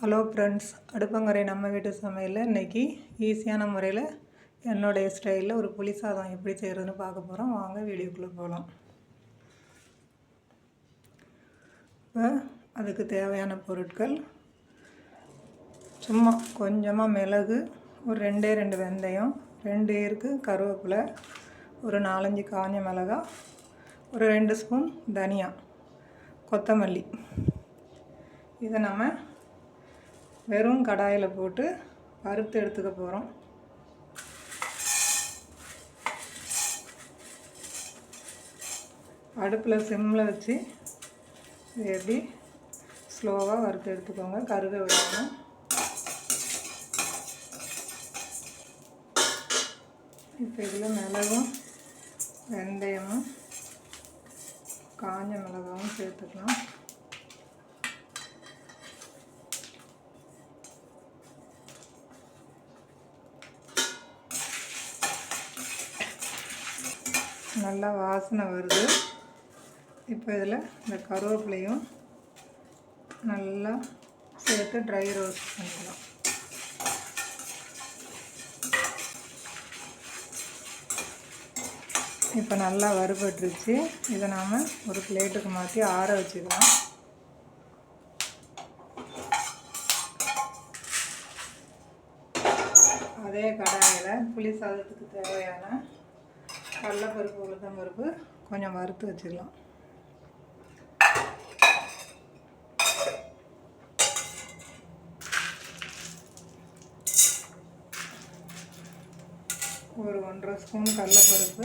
Hello friends அடுப்பங்கரை நம்ம வீட்டு சமையலில் இன்றைக்கி ஈஸியான முறையில் என்னுடைய ஸ்டைலில் ஒரு புளி சாதம் எப்படி செய்கிறதுன்னு பார்க்க போகிறோம் வாங்க வீடியோக்குள்ளே போகலாம் இப்போ அதுக்கு தேவையான பொருட்கள். சும்மா கொஞ்சமாக மிளகு ஒரு ரெண்டே ரெண்டு வெந்தயம் ரெண்டு ஏருக்கு கருவேப்பிலை ஒரு நாலஞ்சு காஞ்ச மிளகா ஒரு ரெண்டு ஸ்பூன் தனியா கொத்தமல்லி. இதை நம்ம வெறும் கடாயில் போட்டு வறுத்து எடுத்துக்க போகிறோம் அடுப்பில் சிம்மில் வச்சு எப்படி ஸ்லோவாக வறுத்து எடுத்துக்கோங்க. கருக விடணும் இப்போ இதில் மிளகும் வெந்தயமும் காஞ்ச மிளகாவும் சேர்த்துக்கலாம். நல்லா வாசனை வருது. இப்போ இதில் இந்த கருவேப்பிலையும் நல்லா சேர்த்து ட்ரை ரோஸ்ட் பண்ணிக்கலாம். இப்போ நல்லா வறுபட்டுருச்சு. இதை நாம் ஒரு பிளேட்டுக்கு மாற்றி ஆற வச்சுக்கலாம். அதே கடாயில் புளி சாதத்துக்கு தேவையான கடலப்பருப்பு உளுத்தம் பருப்பு கொஞ்சம் வறுத்து வச்சுக்கலாம். ஒரு ஒன்றரை ஸ்பூன் கடலப்பருப்பு.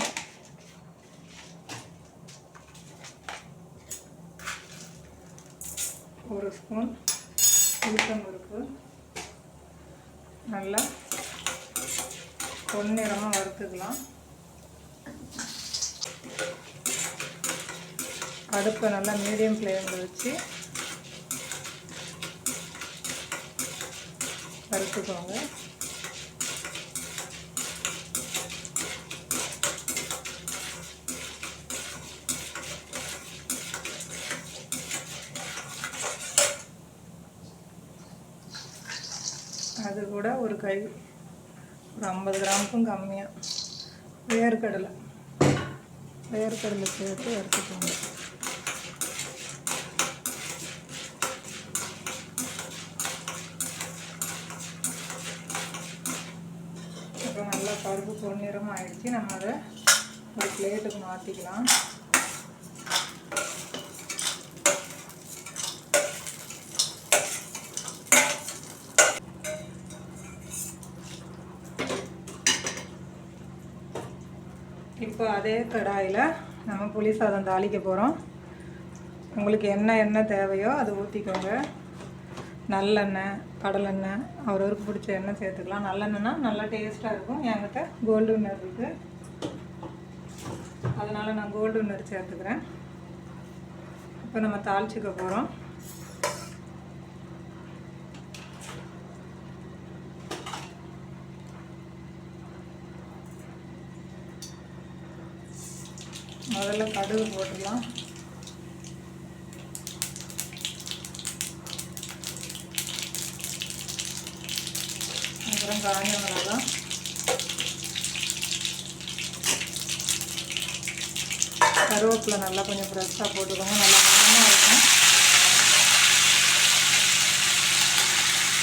ஒரு ஸ்பூன் உளுத்தம் பருப்பு நல்லா பொன்னிறமாக வறுத்துக்கலாம். அடுப்பை நல்லா மீடியம் ஃப்ளேமில் வச்சு வறுத்துக்கோங்க. அது கூட ஒரு கை ஒரு ஐம்பது கிராமுக்கும் கம்மியாக வேர்க்கடலை. வேர்க்கடலை சேர்த்து வறுத்துக்கோங்க. அப்புறம் நல்லா பருப்பு பொன்னிறமாக ஆயிடுச்சு. நம்ம அதை ஒரு பிளேட்டுக்கு மாற்றிக்கலாம் இப்போ அதே கடாயில் நம்ம புளி சாதம் தாளிக்க போகிறோம். உங்களுக்கு என்ன எண்ணெய் தேவையோ அதை ஊற்றிக்கோங்க. நல்லெண்ணெய் கடலெண்ணெய் அவரவருக்கு பிடிச்ச எண்ணெய் சேர்த்துக்கலாம். நல்லெண்ணெய்னா நல்லா டேஸ்ட்டாக இருக்கும். என்கிட்ட கோல்டு வின்னர் இருக்குது அதனால் நான் கோல்டு வின்னர் சேர்த்துக்கிறேன். இப்போ நம்ம தாளிச்சிக்க போகிறோம். முதல்ல கடுகு போட்டுக்கலாம் அப்புறம் காஞ்ச மிளகா. கருவேப்பிலை நல்லா கொஞ்சம் ஃப்ரெஷ்ஷாக போட்டுக்கோங்க. நல்லா மனமாக இருக்கும்.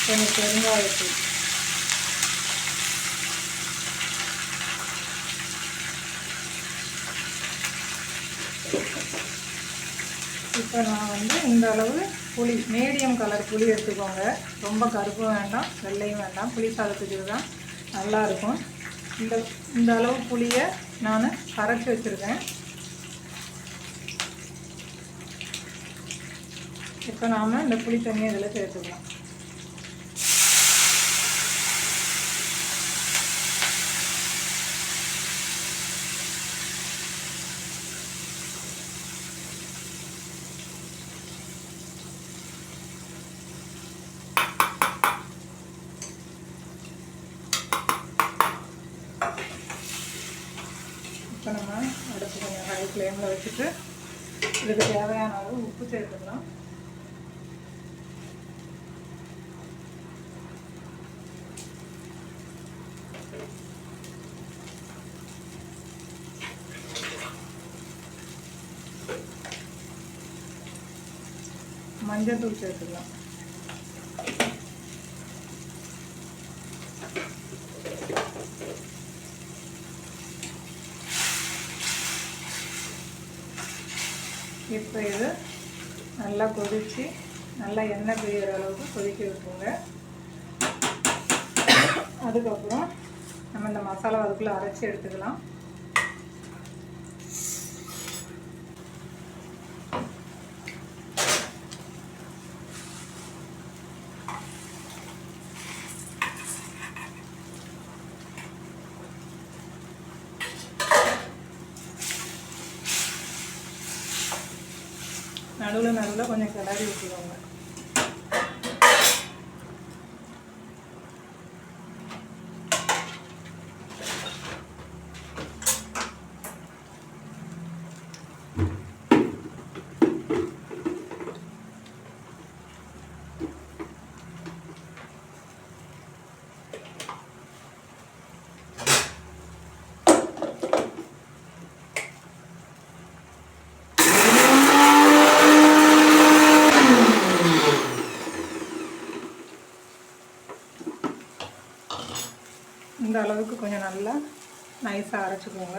கொஞ்சம் பெருங்காயத்தூள். இப்போ நான் வந்து இந்த அளவு புளி மீடியம் கலர் புளி எடுத்துக்கோங்க. ரொம்ப கருப்பும் வேண்டாம் வெள்ளையும் வேண்டாம். புளி சாதத்துக்கு இதுதான் நல்லாயிருக்கும். இந்த இந்த அளவு புளியை நான் கரைச்சி வச்சுருக்கேன். இப்போ நாம் இந்த புளி தண்ணியை இதில் சேர்த்துக்கலாம். அதில் வச்சுட்டு இதுக்கு தேவையான அளவு உப்பு சேர்த்துக்கலாம். மஞ்சள் தூள் சேர்த்துக்கலாம். இப்போ இது நல்லா கொதித்து நல்லா எண்ணெய் பிரியிற அளவுக்கு கொதிக்க விட்டுருங்க. அதுக்கப்புறம் நம்ம இந்த மசாலா அதுக்குள்ளே அரைச்சி எடுத்துக்கலாம். கொஞ்சம் கிளறி விட்டுக்கோங்க இந்த அளவுக்கு கொஞ்சம் நல்லா நைஸாக அரைச்சிக்கோங்க.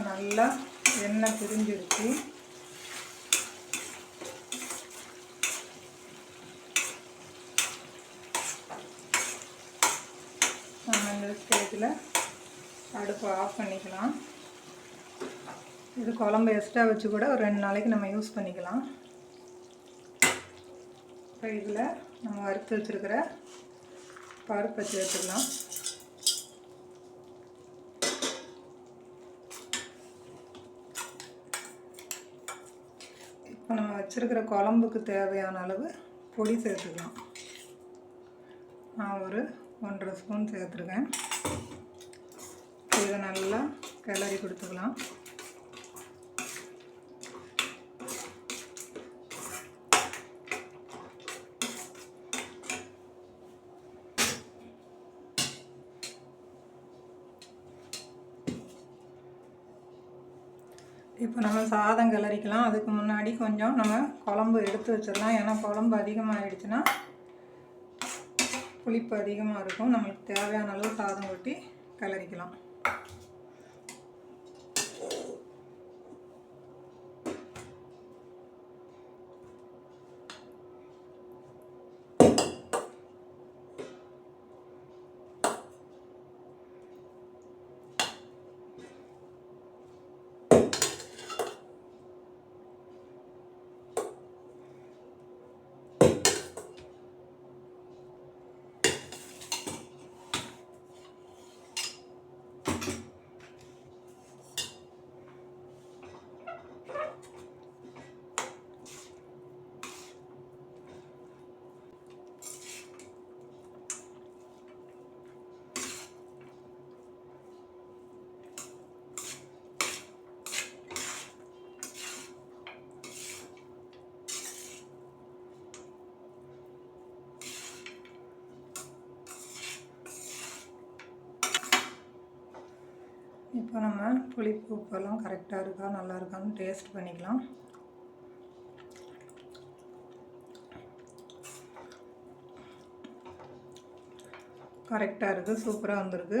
இப்போ நல்லா எண்ணெய் பிரிஞ்சிருச்சு. நம்ம இந்த ஸ்டேஜில் அடுப்பை ஆஃப் பண்ணிக்கலாம். இது குழம்பு எக்ஸ்ட்ரா வச்சு கூட ஒரு ரெண்டு நாளைக்கு நம்ம யூஸ் பண்ணிக்கலாம். இப்போ இதில் நம்ம வறுத்து வச்சுருக்கிற பருப்பை சேர்த்துக்கலாம் இப்போ நம்ம வச்சுருக்கிற குழம்புக்கு தேவையான அளவு பொடி சேர்த்துக்கலாம். நான் ஒரு ஒன்றரை ஸ்பூன் சேர்த்துருக்கேன். இதை நல்லா கிளறி கொடுத்துக்கலாம். இப்போ நம்ம சாதம் கிளறிக்கலாம். அதுக்கு முன்னாடி கொஞ்சம் நம்ம குழம்பு எடுத்து வச்சிடலாம். ஏன்னா குழம்பு அதிகமாகிடுச்சுன்னா புளிப்பு அதிகமாக இருக்கும். நம்மளுக்கு தேவையான அளவு சாதம் கொட்டி கிளறிக்கலாம் இப்போ நம்ம புளிப்பு உப்பெல்லாம் கரெக்டாக இருக்கா நல்லா இருக்கான்னு டேஸ்ட் பண்ணிக்கலாம். கரெக்டாக இருக்குது சூப்பராக வந்திருக்கு.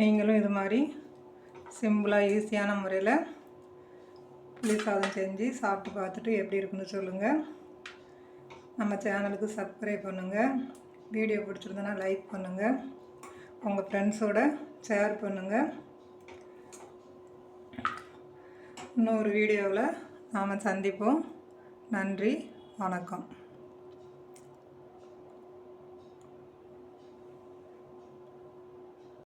நீங்களும் இது மாதிரி சிம்பிளாக ஈஸியான முறையில் புளி சாதம் செஞ்சு சாப்பிட்டு பார்த்துட்டு எப்படி இருக்குன்னு சொல்லுங்கள் நம்ம சேனலுக்கு சப்ஸ்கிரைப் பண்ணுங்கள் வீடியோ பிடிச்சிருந்தனா லைக் பண்ணுங்கள் உங்கள் ஃப்ரெண்ட்ஸோட ஷேர் பண்ணுங்கள் இன்னொரு வீடியோவில் நாம் சந்திப்போம். நன்றி வணக்கம்.